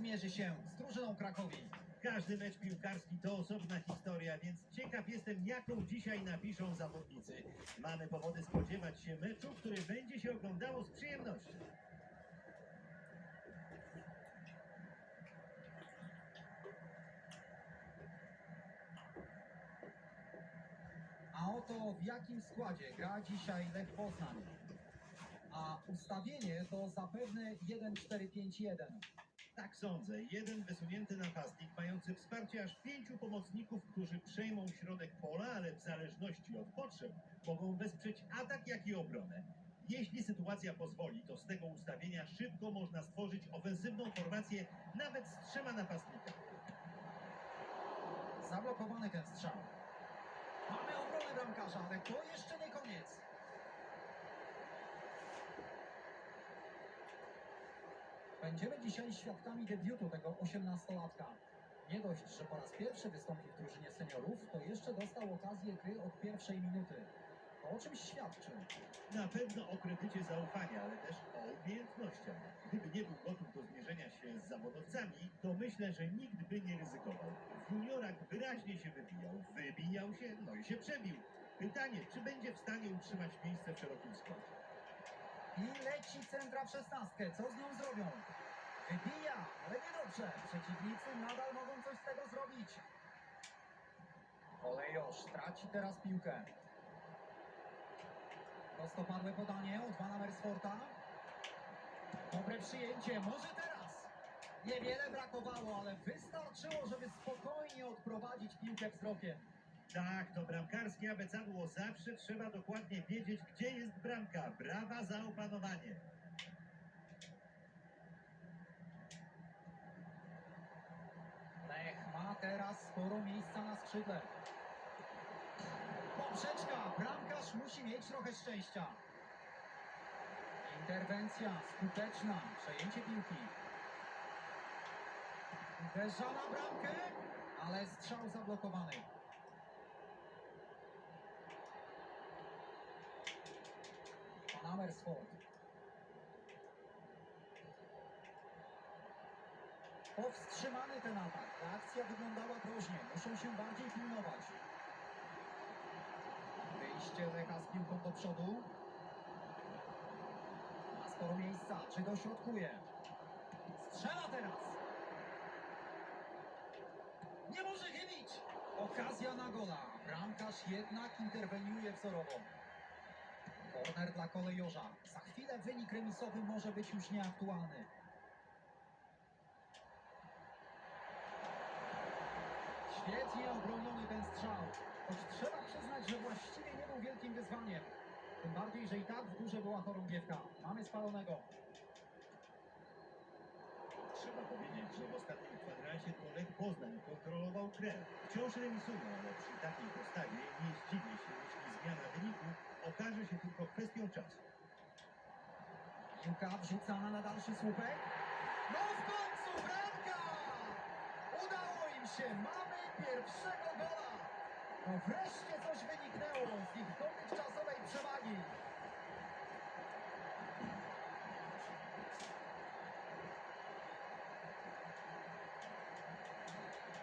zmierzy się z drużyną Krakowi. Każdy mecz piłkarski to osobna historia, więc ciekaw jestem, jaką dzisiaj napiszą zawodnicy. Mamy powody spodziewać się meczu, który będzie się oglądało z przyjemnością. A oto w jakim składzie gra dzisiaj Lech Poznań. A ustawienie to zapewne 1-4-5-1. Tak sądzę. Jeden wysunięty napastnik, mający wsparcie aż pięciu pomocników, którzy przejmą środek pola, ale w zależności od potrzeb mogą wesprzeć atak, jak i obronę. Jeśli sytuacja pozwoli, to z tego ustawienia szybko można stworzyć ofensywną formację nawet z trzema napastnikami. Zablokowany ten strzał. Mamy obronę bramkarza, ale to jeszcze nie koniec. Będziemy dzisiaj świadkami debiutu tego 18-latka. Nie dość, że po raz pierwszy wystąpi w drużynie seniorów, to jeszcze dostał okazję gry od pierwszej minuty. To o czymś świadczy. Na pewno o kredycie zaufania, ale też o umiejętnościach. Gdyby nie był gotów do zmierzenia się z zawodowcami, to myślę, że nikt by nie ryzykował. W juniorach wyraźnie się wybijał, wybijał się, no i się przebił. Pytanie, czy będzie w stanie utrzymać miejsce w szerokim składzie? I leci centra w szesnastkę. Co z nią zrobią? Wybija, ale niedobrze. Przeciwnicy nadal mogą coś z tego zrobić. Kolejosz traci teraz piłkę. Prostopadłe podanie od Vana Mersforta. Dobre przyjęcie, może teraz. Niewiele brakowało, ale wystarczyło, żeby spokojnie odprowadzić piłkę wzrokiem. Tak, to bramkarskie abecadło. Zawsze trzeba dokładnie wiedzieć, gdzie jest bramka. Brawa za opanowanie. Lech ma teraz sporo miejsca na skrzydle. Poprzeczka, bramkarz musi mieć trochę szczęścia. Interwencja skuteczna, przejęcie piłki. Uderza na bramkę, ale strzał zablokowany. Amersfoort. Powstrzymany ten atak. Reakcja wyglądała groźnie. Muszą się bardziej pilnować. Wyjście Lecha z piłką do przodu. Ma sporo miejsca. Czy dośrodkuje? Strzela teraz. Nie może chybić. Okazja na gola. Bramkarz jednak interweniuje wzorowo. Korner dla kolejorza. Za chwilę wynik remisowy może być już nieaktualny. Świetnie obroniony ten strzał. Choć trzeba przyznać, że właściwie nie był wielkim wyzwaniem. Tym bardziej, że i tak w górze była chorągiewka. Mamy spalonego. Trzeba powiedzieć, że w ostatnim kwadransie to Poznań kontrolował grę. Wciąż remisują, ale przy takiej postawie nie zdziwię się, jeśli zmiana wyniku okaże się tylko kwestią czasu. Piłka wrzucana na dalszy słupek. No w końcu bramka! Udało im się! Mamy pierwszego gola! No wreszcie coś wyniknęło z ich dotychczasowej przewagi.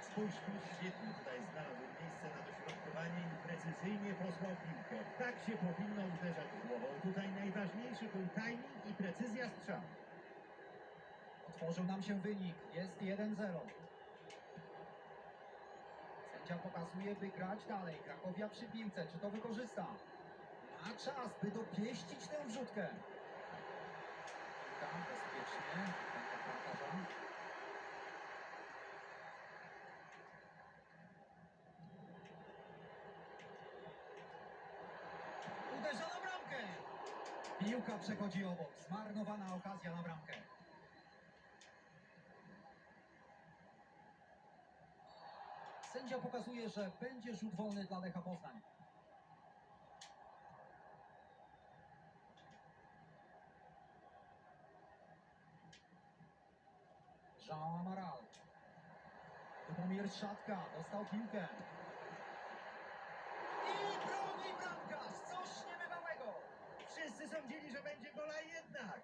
Spójrzmy, świetnie tutaj znalazł miejsce na dośrodkowanie precyzyjnie posłał piłkę. Tak się powinno uderzać głową. Tutaj najważniejszy był timing i precyzja strzału. Otworzył nam się wynik. Jest 1-0. Sędzia pokazuje, by grać dalej. Krakowia przy piłce. Czy to wykorzysta? Ma czas, by dopieścić tę wrzutkę. Tam bezpiecznie. Ręka bramkarza. Uderza na bramkę. Piłka przechodzi obok. Zmarnowana okazja na bramkę. Sędzia pokazuje, że będzie rzut wolny dla Lecha Poznań. Jean Amaral. Lubomir Szatka dostał piłkę. sądzili, że będzie gola jednak.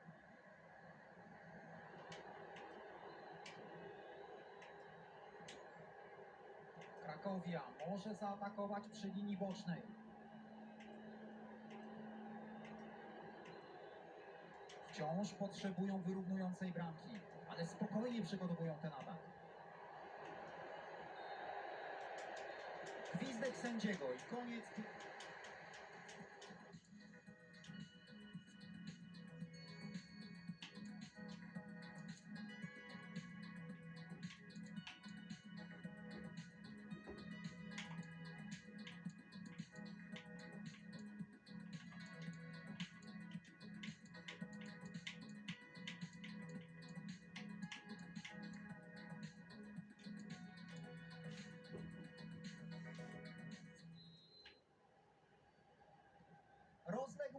Krakowia może zaatakować przy linii bocznej. Wciąż potrzebują wyrównującej bramki, ale spokojnie przygotowują ten atak. Gwizdek sędziego i koniec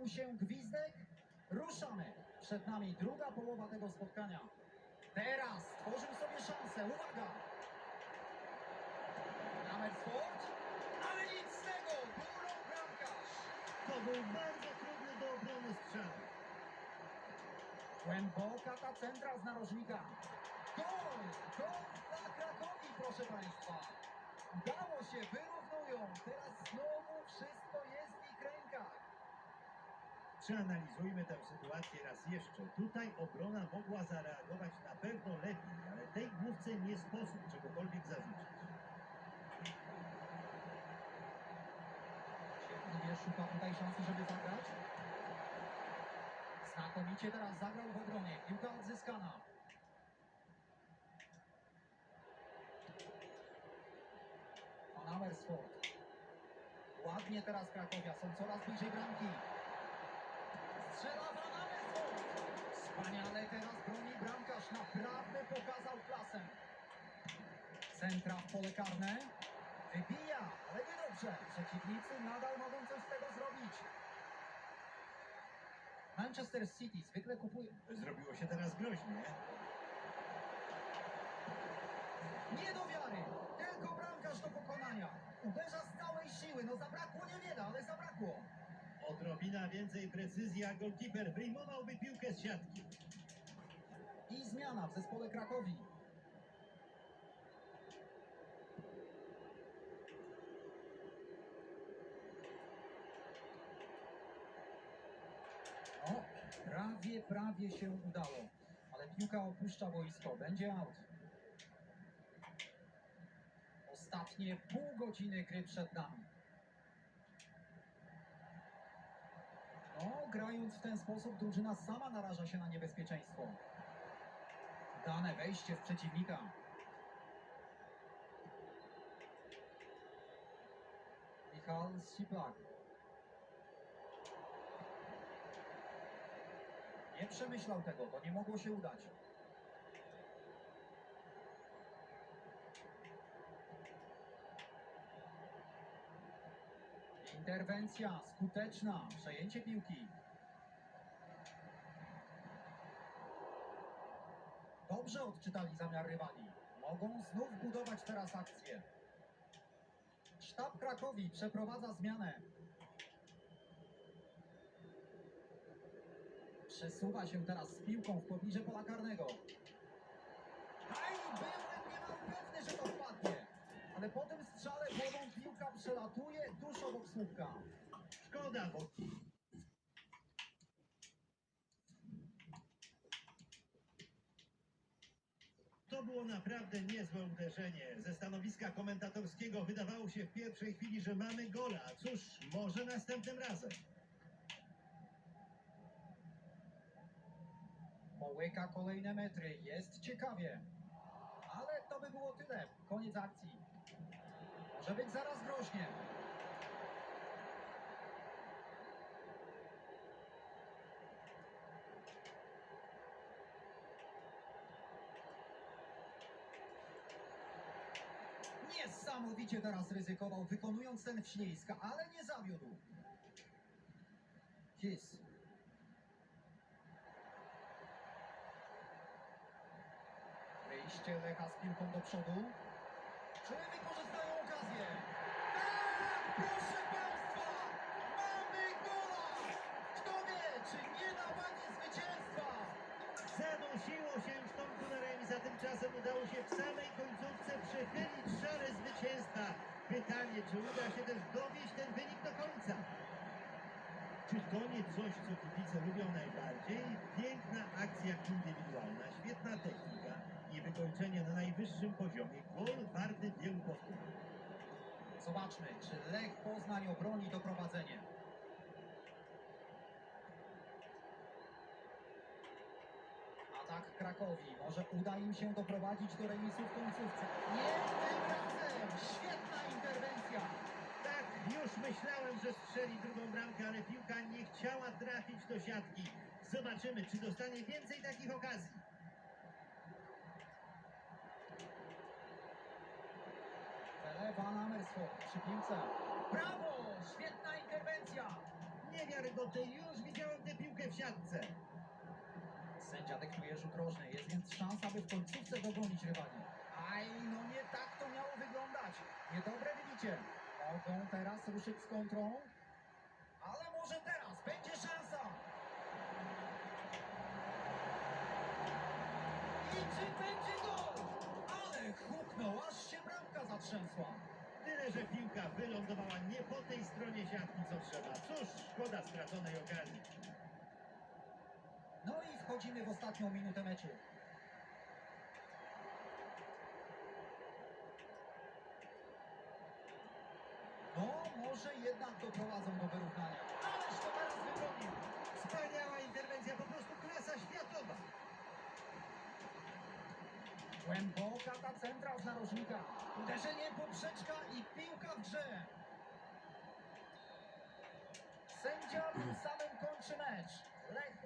Rozległ się gwizdek. Ruszamy. Przed nami druga połowa tego spotkania. Teraz tworzył sobie szansę. Uwaga! Amersfoort. Ale nic z tego. Górą bramkarz. To był bardzo trudny do obrony strzał. Głęboka ta centra z narożnika. Gol! Gol dla Krakowi, proszę Państwa. Udało się, wyrównują. Teraz znowu wszystko jest w ich rękach. Przeanalizujmy tę sytuację raz jeszcze. Tutaj obrona mogła zareagować na pewno lepiej, ale tej główce nie sposób czegokolwiek zarzucić. Cierpliwie szuka tutaj szansy, żeby zagrać. Znakomicie teraz zagrał w obronie. Piłka odzyskana. Van Amersfoort. Ładnie teraz Krakowia. Są coraz bliżej bramki. Centra w pole karne. Wybija, ale niedobrze. Przeciwnicy nadal mogą coś z tego zrobić. Manchester City zwykle kupuje. Zrobiło się teraz groźnie. Nie do wiary! Tylko bramkarz do pokonania. Uderza z całej siły. No zabrakło niewiele, ale zabrakło. Odrobina więcej precyzji, a golkiper wyjmowałby piłkę z siatki. I zmiana w zespole Krakowi. O, prawie, prawie się udało. Ale piłka opuszcza boisko. Będzie out. Ostatnie pół godziny gry przed nami. No, grając w ten sposób, drużyna sama naraża się na niebezpieczeństwo. Dane wejście w przeciwnika. Michal Siplak. Nie przemyślał tego, to nie mogło się udać. Interwencja skuteczna, przejęcie piłki. Dobrze odczytali zamiar rywali. Mogą znów budować teraz akcję. Sztab Krakowi przeprowadza zmianę. Przesuwa się teraz z piłką w pobliże pola karnego. Byłem niemal pewny, że to wpadnie. Ale po tym strzale głową piłka przelatuje tuż obok słupka. Szkoda, bo To było naprawdę niezłe uderzenie. Ze stanowiska komentatorskiego wydawało się w pierwszej chwili, że mamy gola. Cóż, może następnym razem. Połyka kolejne metry. Jest ciekawie. Ale to by było tyle. Koniec akcji. Może być zaraz groźnie. Niesamowicie teraz ryzykował, wykonując ten wślizg, ale nie zawiódł. Kiss. Wyjście Lecha z piłką do przodu. Czy wykorzystają okazję? Tak, proszę Państwa! Mamy gola! Kto wie, czy nie na wanie zwycięstwa? Zanosiło się w tomku na remis, a tymczasem udało się w samej końcówce przechylić szale zwycięstwa. Pytanie, czy uda się też dowieść ten wynik do końca? Czy to nie coś, co kibice lubią najbardziej? Piękna akcja indywidualna, świetna technika i wykończenie na najwyższym poziomie. Gol warty wielu powtórek. Zobaczmy, czy Lech Poznań obroni to prowadzenie. Atak Krakowi. Może uda im się doprowadzić do remisu w końcówce. Nie tym razem! Świetna interwencja! Tak, już myślałem, że strzeli drugą bramkę, ale piłka nie chciała trafić do siatki. Zobaczymy, czy dostanie więcej takich okazji. Tele Van Amersfoort przy piłce. Brawo! Świetna interwencja! Niewiarygodne, już widziałem tę piłkę w siatce. Sędzia dyktuje rzut rożny. Jest więc szansa, by w końcówce dogonić rywali. Aj, no nie tak to miało wyglądać. Niedobre wybicie. Mogą teraz ruszyć z kontrą. Ale może teraz będzie szansa. I czy będzie gol? Ale huknął, aż się bramka zatrzęsła. Tyle, że piłka wylądowała nie po tej stronie siatki, co trzeba. Cóż, szkoda straconej okazji. No i wchodzimy w ostatnią minutę meczu. No, może jednak doprowadzą do wyrównania. Ależ to teraz wybronił. Wspaniała interwencja, po prostu klasa światowa. Głęboka ta centra z narożnika. Uderzenie poprzeczka i piłka w grze. Sędzia tym samym kończy mecz. Lech